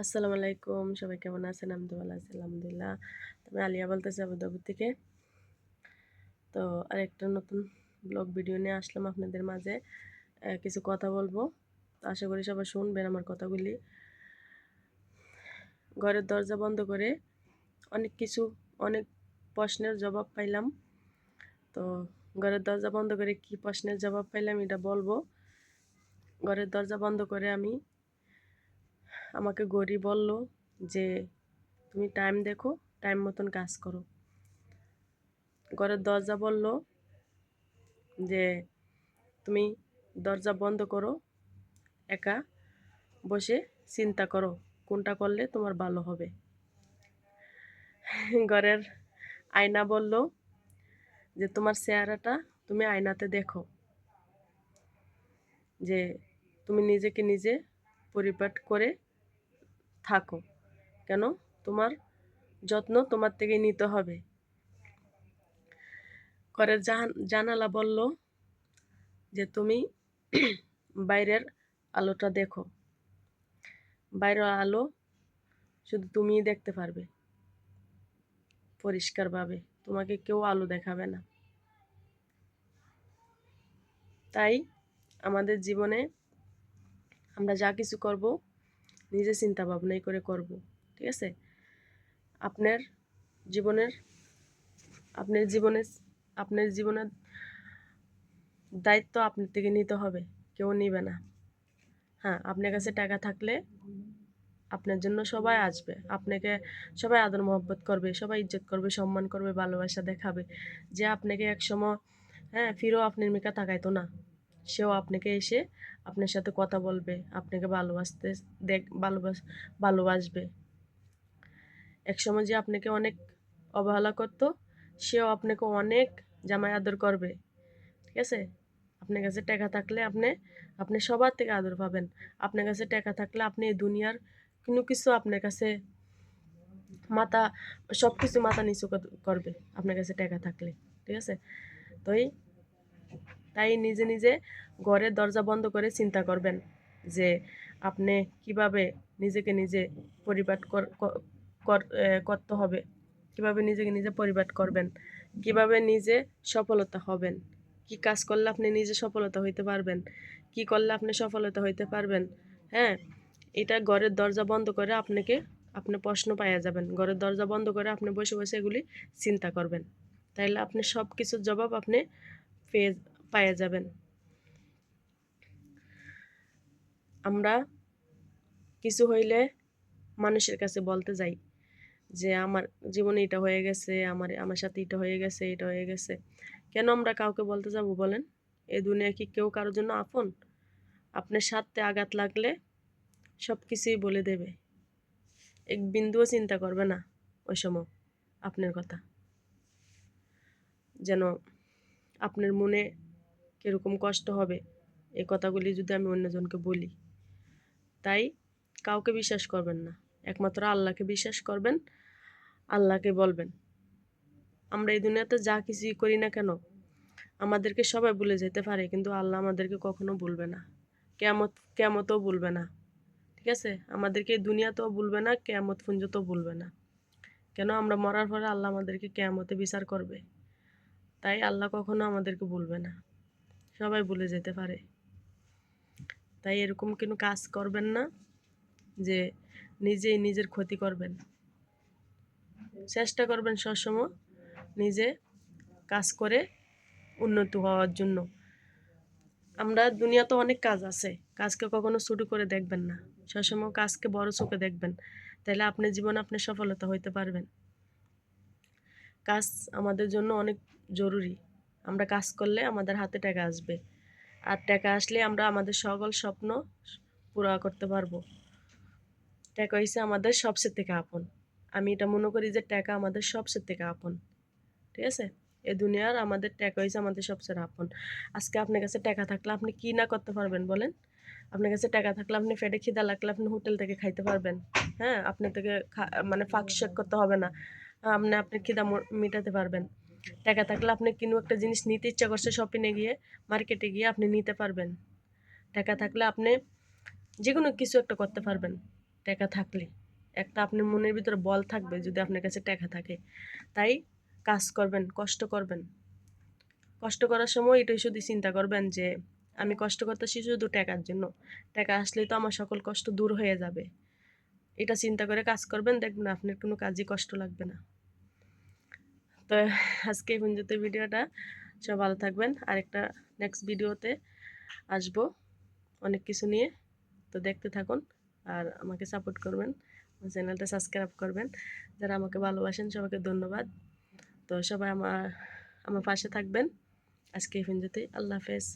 আসসালামু আলাইকুম। সবাই কেমন আছেন? আমি আলহামদুলিল্লাহ। আমি আলিয়া বলতেছি আবুধাবি থেকে। তো আরেকটা নতুন ব্লগ ভিডিও নিয়ে আসলাম আপনাদের মাঝে। কিছু কথা বলব। আশা করি সবাই শুনবেন আমার কথাগুলি। ঘরের দরজা বন্ধ করে অনেক কিছু, অনেক প্রশ্নের জবাব পাইলাম। তো ঘরের দরজা বন্ধ করে কি প্রশ্নের জবাব পাইলাম এটা বলব। ঘরের দরজা বন্ধ করে আমি আমাকে গড়ি বলল যে, তুমি টাইম দেখো টাইম মতন কাজ করো। ঘরের দরজা বলল যে, তুমি দরজা বন্ধ করো, একা বসে চিন্তা করো, কোনটা করলে তোমার ভালো হবে? ঘরের আয়না বলল যে, তোমার চেহারাটা তুমি আয়নাতে দেখো, যে তুমি নিজেকে নিজে পরিপাট করে থাকো। কেন? তোমার যত্ন তোমার থেকে নিতে হবে। ঘরের জানালা বলল যে, তুমি বাইরের আলোটা দেখো। বাইরের আলো শুধু তুমিই দেখতে পারবে পরিষ্কারভাবে। তোমাকে কেউ আলো দেখাবে না। তাই আমাদের জীবনে আমরা যা কিছু করব নিজে চিন্তা ভাবনাই করে করব, ঠিক আছে? আপনার জীবনের আপনার জীবনের আপনার জীবনের দায়িত্ব আপনার থেকে নিতে হবে, কেউ নিবে না। হ্যাঁ আপনার কাছে টাকা থাকলে আপনার জন্য সবাই আসবে, আপনাকে সবাই আদর মহব্বত করবে, সবাই ইজ্জত করবে, সম্মান করবে, ভালোবাসা দেখাবে। যে আপনাকে এক সময় হ্যাঁ ফিরেও আপনার মেকা তাকাইতো না, সেও আপনাকে এসে আপনার সাথে কথা বলবে, আপনাকে ভালোবাসতে দেখ, ভালোবাস, ভালোবাসবে। এক সময় যে আপনাকে অনেক অবহেলা করতো, সেও আপনাকে অনেক জামাই আদর করবে। ঠিক আছে? আপনার কাছে টাকা থাকলে আপনি আপনি সবার থেকে আদর পাবেন। আপনার কাছে টাকা থাকলে আপনি এই দুনিয়ার কোনো কিছু আপনার কাছে মাথা সব কিছু মাথা নিচু করবে, আপনার কাছে টাকা থাকলে। ঠিক আছে? তো এই তাই নিজে নিজে ঘরের দরজা বন্ধ করে চিন্তা করবেন যে আপনি কীভাবে নিজেকে নিজে পরিপাট করতে হবে। কীভাবে নিজেকে নিজে পরিপাট করবেন? কীভাবে নিজে সফলতা হবেন? কি কাজ করলে আপনি নিজে সফলতা হইতে পারবেন? কি করলে আপনি সফলতা হইতে পারবেন? হ্যাঁ এটা ঘরের দরজা বন্ধ করে আপনাকে, আপনি প্রশ্ন পাইয়া যাবেন। ঘরের দরজা বন্ধ করে আপনি বসে বসে এগুলি চিন্তা করবেন। তাইলে আপনি সব কিছুর জবাব আপনি পেয়ে পাইয়া যাবেন। আমরা কিছু হইলে মানুষের কাছে বলতে যাই যে, আমার জীবনে এটা হয়ে গেছে, আমার আমার সাথে এটা হয়ে গেছে, এটা হয়ে গেছে। কেন আমরা কাউকে বলতে যাব, বলেন? এ দুনিয়া কি কেউ কারোর জন্য আপন? আপনার স্বার্থে আঘাত লাগলে সব কিছুই বলে দেবে। এক বিন্দুও চিন্তা করবে না ওই সময় আপনার কথা। যেন আপনার মনে কীরকম কষ্ট হবে? এই কথাগুলি যদি আমি অন্যজনকে বলি। তাই কাউকে বিশ্বাস করবেন না। একমাত্র আল্লাহকে বিশ্বাস করবেন, আল্লাহকে বলবেন। আমরা এই দুনিয়াতে যা কিছুই করি না কেন, আমাদেরকে সবাই ভুলে যেতে পারে, কিন্তু আল্লাহ আমাদেরকে কখনো ভুলবে না। কেয়ামত, কেয়ামতও ভুলবে না। ঠিক আছে? আমাদেরকে দুনিয়াতেও ভুলবে না, কেয়ামত পুঞ্জতেও ভুলবে না। কেন? আমরা মরার পরে আল্লাহ আমাদেরকে কেয়ামতে বিচার করবে। তাই আল্লাহ কখনো আমাদেরকে ভুলবে না। সবাই ভুলে যেতে পারে। তাই এরকম কোনো কাজ করবেন না যে নিজেই নিজের ক্ষতি করবেন। চেষ্টা করবেন সবসময় নিজে কাজ করে উন্নত হওয়ার জন্য। আমরা দুনিয়াতে অনেক কাজ আছে, কাজকে কখনো ছোটো করে দেখবেন না। সবসময় কাজকে বড় চোখে দেখবেন। তাহলে আপনার জীবনে আপনি সফলতা হইতে পারবেন। কাজ আমাদের জন্য অনেক জরুরি। আমরা কাজ করলে আমাদের হাতে টাকা আসবে। আর টাকা আসলে আমরা আমাদের সকল স্বপ্ন পুরা করতে পারব। টাকা হয়েছে আমাদের সবচেয়ে থেকে আপন। আমি এটা মনে করি যে টাকা আমাদের সবচেয়ে থেকে আপন। ঠিক আছে? এ দুনিয়ার আমাদের টাকা হয়েছে আমাদের সবচেয়ে আপন। আজকে আপনার কাছে টাকা থাকলে আপনি কি না করতে পারবেন বলেন? আপনার কাছে টাকা থাকলে আপনি ফেটে খিদা লাগলে আপনি হোটেল থেকে খাইতে পারবেন। হ্যাঁ? আপনি থেকে মানে ফাঁক শেক করতে হবে না। আপনি আপনার খিদা মেটাতে পারবেন। টাকা থাকলে আপনি কোনো একটা জিনিস নিতে ইচ্ছা করছে শপিংয়ে গিয়ে মার্কেটে গিয়ে আপনি নিতে পারবেন। টাকা থাকলে আপনি যে কোনো কিছু একটা করতে পারবেন, টাকা থাকলে একটা আপনার মনের ভিতরে বল থাকবে যদি আপনার কাছে টাকা থাকে। তাই কাজ করবেন, কষ্ট করবেন। কষ্ট করার সময় এটাই শুধু চিন্তা করবেন যে, আমি কষ্ট করতেছি শুধু টাকার জন্য। টাকা আসলেই তো আমার সকল কষ্ট দূর হয়ে যাবে। এটা চিন্তা করে কাজ করবেন, দেখবেন আপনার কোনো কাজই কষ্ট লাগবে না। তো আজকে এই পর্যন্ত ভিডিওটা। সব ভালো থাকবেন। আরেকটা নেক্সট ভিডিওতে আসব অনেক কিছু নিয়ে। তো দেখতে থাকুন আর আমাকে সাপোর্ট করবেন। চ্যানেলটা সাবস্ক্রাইব করবেন। যারা আমাকে ভালোবাসেন, সবাইকে ধন্যবাদ। তো সবাই আমার আমার পাশে থাকবেন। আজকে এই পর্যন্তই আল্লাহ হাফেজ।